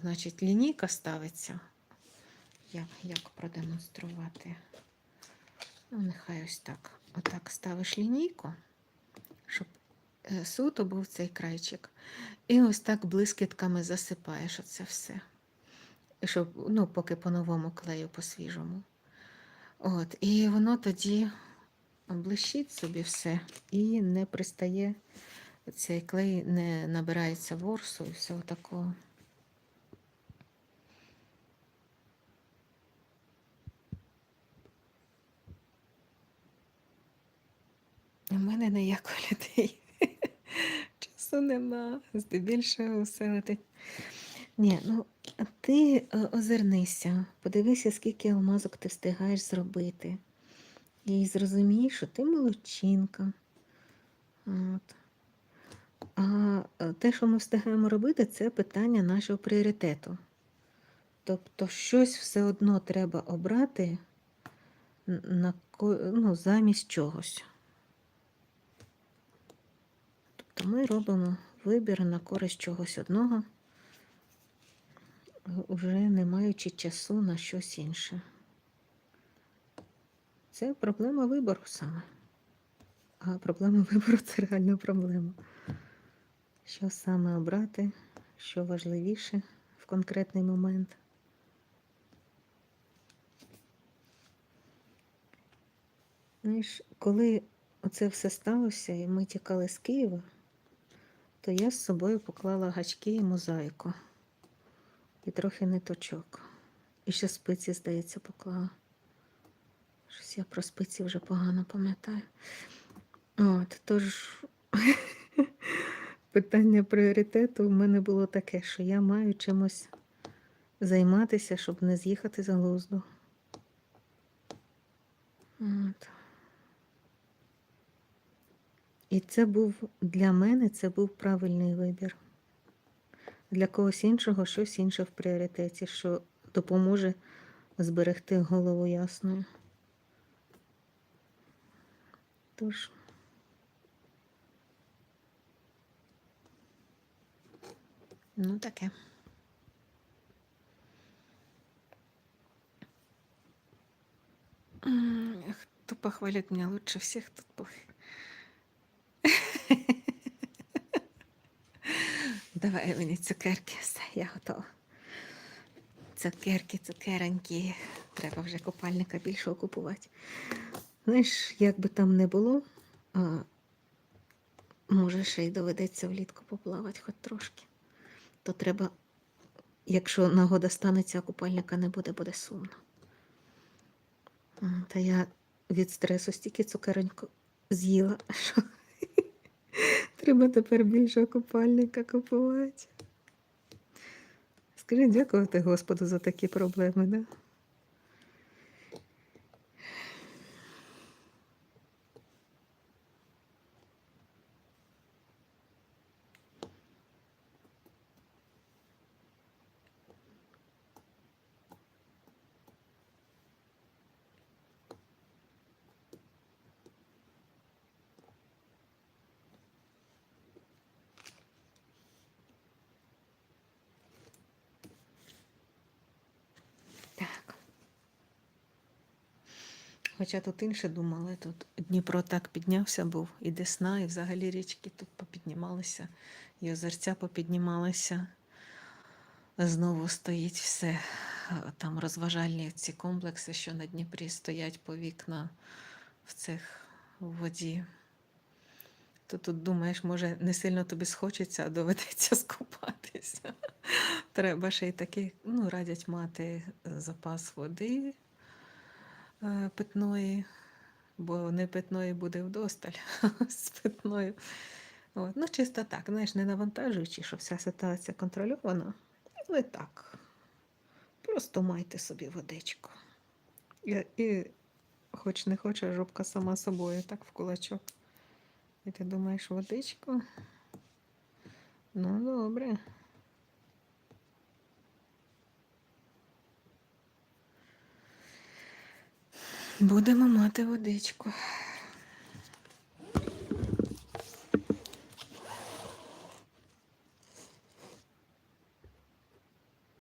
Значить, лінійка ставиться. Як, як продемонструвати? Ну, нехай ось так. Отак ставиш лінійку, щоб е, суто був цей крайчик. І ось так блискітками засипаєш оце все. Щоб, ну, поки по-новому клею, по-свіжому. От, і воно тоді блищить собі все і не пристає, цей клей не набирається ворсу і всього такого. У мене ніякої людей. Часу нема, здебільшого все летить. Ні, ну ти е, озирнися, подивися, скільки алмазок ти встигаєш зробити. І зрозумієш, що ти молодчинка. От. А е, те, що ми встигаємо робити, це питання нашого пріоритету. Тобто, щось все одно треба обрати на, ну, замість чогось. Тобто ми робимо вибір на користь чогось одного, вже не маючи часу на щось інше. Це проблема вибору саме. А проблема вибору це реальна проблема. Що саме обрати, що важливіше в конкретний момент. Знаєш, коли оце все сталося, і ми тікали з Києва, то я з собою поклала гачки і мозаїку. І трохи ниточок. І ще спиці, здається, поклала. Щось я про спиці вже погано пам'ятаю. От, тож питання пріоритету в мене було таке, що я маю чимось займатися, щоб не з'їхати з глузду. От. І це був для мене це був правильний вибір. Для когось іншого щось інше в пріоритеті, що допоможе зберегти голову ясною. Тож. Ну, таке. М, Кто похвалит меня лучше всех, тут. Давай мені цукерки, все, я готова. Цукерки, цукеренькі. Треба вже купальника більшого купувати. Знаєш, як би там не було, а, може ще й доведеться влітку поплавати хоч трошки. То треба, якщо нагода станеться, а купальника не буде, буде сумно. Та я від стресу стільки цукереньку з'їла, що треба тепер більше купальника купувати. Скажи, дякувати Господу за такі проблеми, да? Хоча тут інше думали, тут Дніпро так піднявся був, і Десна, і взагалі річки тут попіднімалися, і озерця попіднімалися. Знову стоїть все. е, Там розважальні ці комплекси, що на Дніпрі стоять по вікна в цих воді. То тут думаєш, може, не сильно тобі схочеться, а доведеться скупатися. Треба ще й такий, ну, радять мати запас води питної, бо не питної буде вдосталь, з питною. От. Ну, чисто так, знаєш, не навантажуючи, що вся ситуація контрольована, але так. Просто майте собі водичку. І, і хоч не хоч, а жопка сама собою, так в кулачок. І ти думаєш, водичку? Ну, добре. Будемо мати водичку.